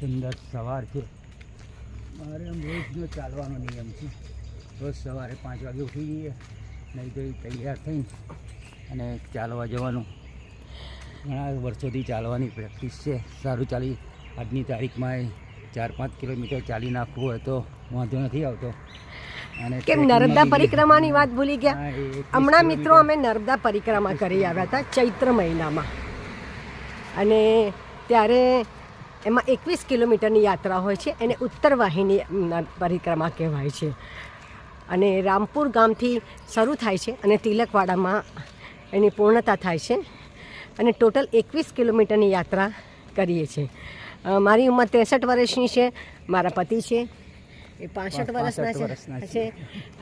સુંદર સવાર છે. મારે આમ રોજનો ચાલવાનો નિયમ છે. રોજ સવારે પાંચ વાગે ઉઠી જઈએ નહીં તો તૈયાર થઈને અને ચાલવા જવાનું. ઘણા વર્ષોથી ચાલવાની પ્રેક્ટિસ છે. સારું ચાલી આજની તારીખમાં ચાર પાંચ કિલોમીટર ચાલી નાખવું હોય તો વાંધો નથી આવતો. અને કેમ નર્મદા પરિક્રમાની વાત ભૂલી ગયા? હમણાં મિત્રો અમે નર્મદા પરિક્રમા કરી આવ્યા હતા ચૈત્ર મહિનામાં. અને ત્યારે એમાં એકવીસ કિલોમીટરની યાત્રા હોય છે એને ઉત્તર વાહિની પરિક્રમા કહેવાય છે. અને રામપુર ગામથી શરૂ થાય છે અને તિલકવાડામાં એની પૂર્ણતા થાય છે. અને ટોટલ એકવીસ કિલોમીટરની યાત્રા કરીએ છીએ. મારી ઉંમર ત્રેસઠ વર્ષની છે મારા પતિ છે એ પાસઠ વર્ષના છે.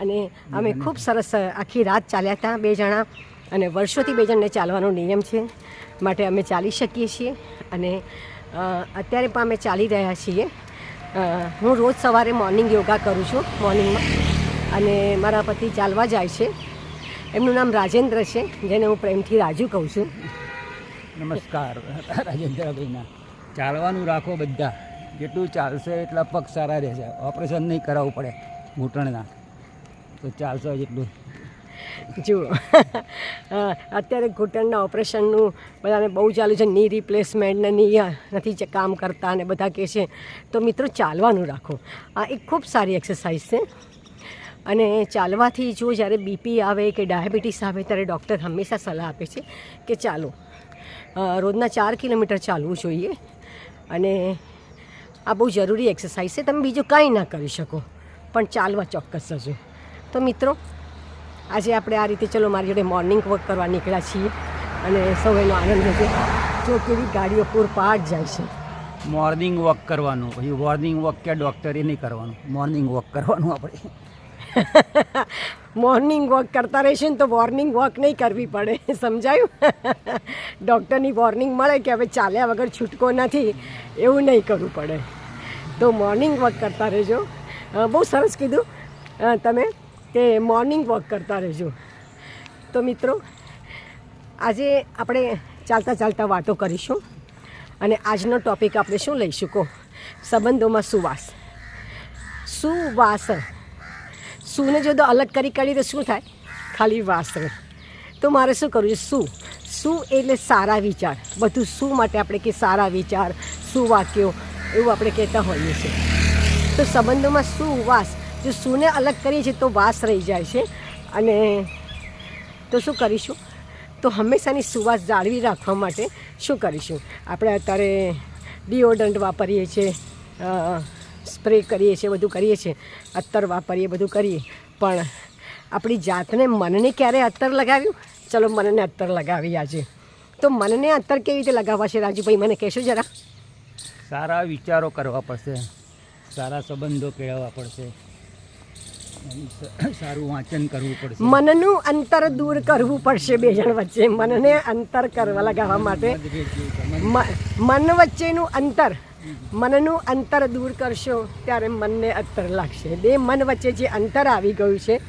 અને અમે ખૂબ સરસ આખી રાત ચાલ્યા હતા બે જણા અને વર્ષોથી બે જણને ચાલવાનો નિયમ છે માટે અમે ચાલી શકીએ છીએ. અને અત્યારે પણ અમે ચાલી રહ્યા છીએ. હું રોજ સવારે મોર્નિંગ યોગા કરું છું મોર્નિંગમાં અને મારા પતિ ચાલવા જાય છે. એમનું નામ રાજેન્દ્ર છે, જેને હું પ્રેમથી રાજુ કહું છું. નમસ્કાર રાજેન્દ્રભાઈના ચાલવાનું રાખો બધા. જેટલું ચાલશે એટલા પગ સારા રહેશે. ઓપરેશન નહીં કરાવવું પડે, ઘૂંટણના. તો ચાલશો જેટલું. જુઓ. અત્યારે ઘૂંટણના ઓપરેશનનું બધાને બહુ ચાલુ છે ની રિપ્લેસમેન્ટ ને ની નથી કામ કરતા ને બધા કહે છે, તો મિત્રો ચાલવાનું રાખો. આ એક ખૂબ સારી એક્સરસાઇઝ છે. અને ચાલવાથી જો જ્યારે બીપી આવે કે ડાયાબિટીસ આવે ત્યારે ડૉક્ટર હંમેશા સલાહ આપે છે કે ચાલો રોજના ચાર કિલોમીટર ચાલવું જોઈએ. અને આ બહુ જરૂરી એક્સરસાઇઝ છે, તમે બીજું કાંઈ ના કરી શકો, પણ ચાલવા ચોક્કસ જજો. તો મિત્રો આજે આપણે આ રીતે ચલો મારી જોડે મોર્નિંગ વોક કરવા નીકળ્યા છીએ અને સૌ એનો આનંદ લેજો જો કેવી ગાડીઓ પૂરપાટ જાય છે. મોર્નિંગ વોક કરવાનું પછી મોર્નિંગ વોક કે ડૉક્ટરે નહીં કરવાનું. મોર્નિંગ વોક કરવાનું આપણે. મોર્નિંગ વોક કરતા રહેશે ને તો વોર્નિંગ વોક નહીં કરવી પડે સમજાયું? ડૉક્ટરની વોર્નિંગ મળે કે હવે ચાલ્યા વગર છૂટકો નથી એવું નહીં કરવું પડે. તો મોર્નિંગ વોક કરતા રહેજો. બહુ સરસ કીધું. તમે? કે મોર્નિંગ વોક કરતા રહેજો. તો મિત્રો, આજે આપણે ચાલતા ચાલતા વાતો કરીશું અને આજનો ટોપિક આપણે શું લઈ શકો સંબંધોમાં સુવાસ. સુવાસ સુને જો અલગ કરી કાઢી તો શું થાય? ખાલી વાસ તો મારે શું કરવું છે? શું શું એટલે સારા વિચાર. બધું શું માટે આપણે કે સારા વિચાર શું વાક્યો એવું આપણે કહેતા હોઈએ છીએ. તો સંબંધોમાં શું વાસ જો સૂને અલગ કરીએ છીએ તો વાસ રહી જાય છે. અને તો શું કરીશું? તો હંમેશાની સુવાસ જાળવી રાખવા માટે શું કરીશું? આપણે અત્યારે ડિઓડરન્ટ વાપરીએ છીએ સ્પ્રે કરીએ છીએ, બધું કરીએ છીએ. અત્તર વાપરીએ, બધું કરીએ. પણ આપણી જાતને મનને ક્યારે અત્તર લગાવ્યું? ચલો મનને અત્તર લગાવી આજે. તો મનને અત્તર કેવી રીતે લગાવવા છે રાજુભાઈ, મને કહેશો જરા? સારા વિચારો કરવા પડશે. સારા સંબંધો કેળવવા પડશે. સારું વાંચન કરવું પડશે. મનનું અંતર દૂર કરવું પડશે બે જણ વચ્ચે. મનને અંતર કરવા લગાવવા માટે મન વચ્ચેનું અંતર. મનનું અંતર દૂર કરશો ત્યારે મનને અંતર લાગશે. બે મન વચ્ચે જે અંતર આવી ગયું છે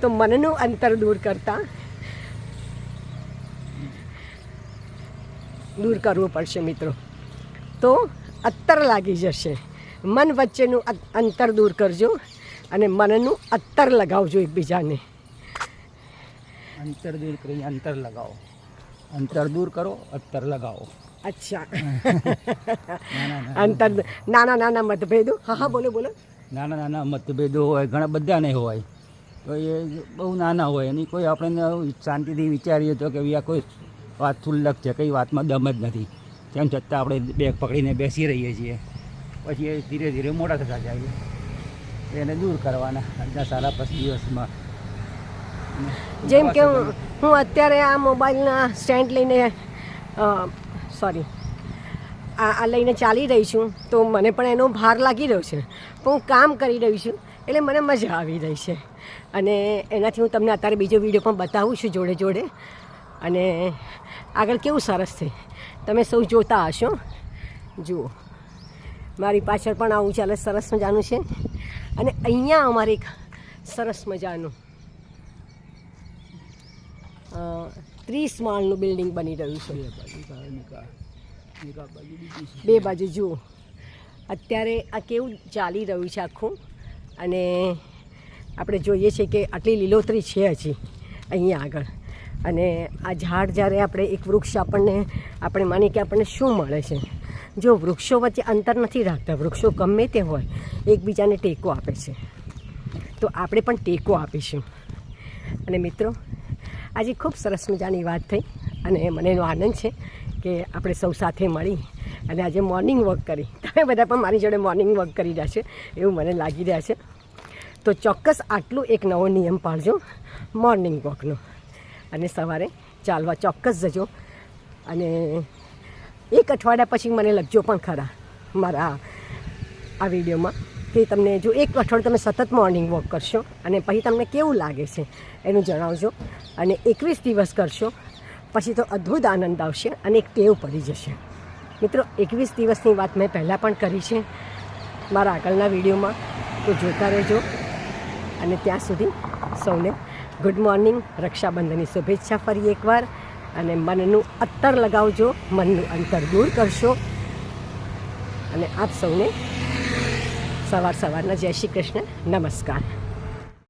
તો મનનું અંતર દૂર કરતા દૂર કરવું પડશે મિત્રો. તો અત્તર લાગી જશે. મન વચ્ચેનું અંતર દૂર કરજો. અને મનનું અત્તર લગાવજો એકબીજાને. અંતર દૂર કરી અંતર લગાવો. અંતર દૂર કરો અંતર લગાવો. અચ્છા. અંતર નાના નાના મતભેદો. હા હા બોલો બોલો. નાના નાના મતભેદો હોય ઘણા બધાને હોય. તો એ બહુ નાના હોય એની કોઈ આપણે શાંતિથી વિચારીએ તો કે આ કોઈ વાત છુલ્લક છે કઈ વાતમાં દમ જ નથી. તેમ છતાં આપણે બેગ પકડીને બેસી રહીએ છીએ. પછી એ ધીરે ધીરે મોટા થતા જાય એને દૂર કરવાના આજના સારા પાંચ દિવસમાં. જેમ કે હું અત્યારે આ મોબાઈલના સ્ટેન્ડ લઈને સોરી આ આ લઈને ચાલી રહી છું તો મને પણ એનો ભાર લાગી રહ્યો છે. પણ હું કામ કરી રહી છું એટલે મને મજા આવી રહી છે. અને એનાથી હું તમને અત્યારે બીજો વીડિયો પણ બતાવું છું જોડે જોડે. અને આગળ કેવું સરસ છે. તમે સૌ જોતા હશો. જુઓ. મારી પાછળ પણ આવું ચાલે સરસ મજાનું છે. અને અહીંયા અમારે એક સરસ મજાનું ત્રીસ માળનું બિલ્ડિંગ બની રહ્યું છે. બે બાજુ જુઓ. અત્યારે આ કેવું ચાલી રહ્યું છે આખું? અને આપણે જોઈએ છીએ કે આટલી લીલોતરી છે હજી અહીંયા આગળ. અને આ ઝાડ જ્યારે આપણે એક વૃક્ષ આપણને આપણે માનીએ કે આપણને શું મળે છે? જો વૃક્ષો વચ્ચે અંતર નથી રાખતા, વૃક્ષો ગમે તે હોય, એકબીજાને ટેકો આપે છે. તો આપણે પણ ટેકો આપીશું. અને મિત્રો, આજે ખૂબ સરસ મજાની વાત થઈ અને મને એનો આનંદ છે કે આપણે સૌ સાથે મળી અને આજે મોર્નિંગ વોક કરી. તમે બધા પણ મારી જોડે મોર્નિંગ વોક કરી રહ્યા છે એવું મને લાગી રહ્યા છે. તો ચોક્કસ આટલું એક નવો નિયમ પાડજો મોર્નિંગ વોકનો. અને સવારે ચાલવા ચોક્કસ જજો અને એક અઠવાડિયા પછી મને લખજો પણ ખરા મારા આ વિડીયોમાં. કે તમને જો એક અઠવાડિયું તમે સતત મોર્નિંગ વોક કરશો અને પછી તમને કેવું લાગે છે એનું જણાવજો અને એકવીસ દિવસ કરશો, પછી તો અદ્ભુત આનંદ આવશે અને એક ટેવ પડી જશે. મિત્રો, એકવીસ દિવસની વાત મેં પહેલાં પણ કરી છે મારા આગળના વિડીયોમાં. તો જોતા રહેજો અને ત્યાં સુધી સૌને ગુડ મોર્નિંગ રક્ષાબંધનની શુભેચ્છા ફરી એકવાર. અને મનનું અત્તર લગાવજો, મનનું અંતર દૂર કરશો. અને આપ સૌને સવાર સવારના જય શ્રી કૃષ્ણ. નમસ્કાર.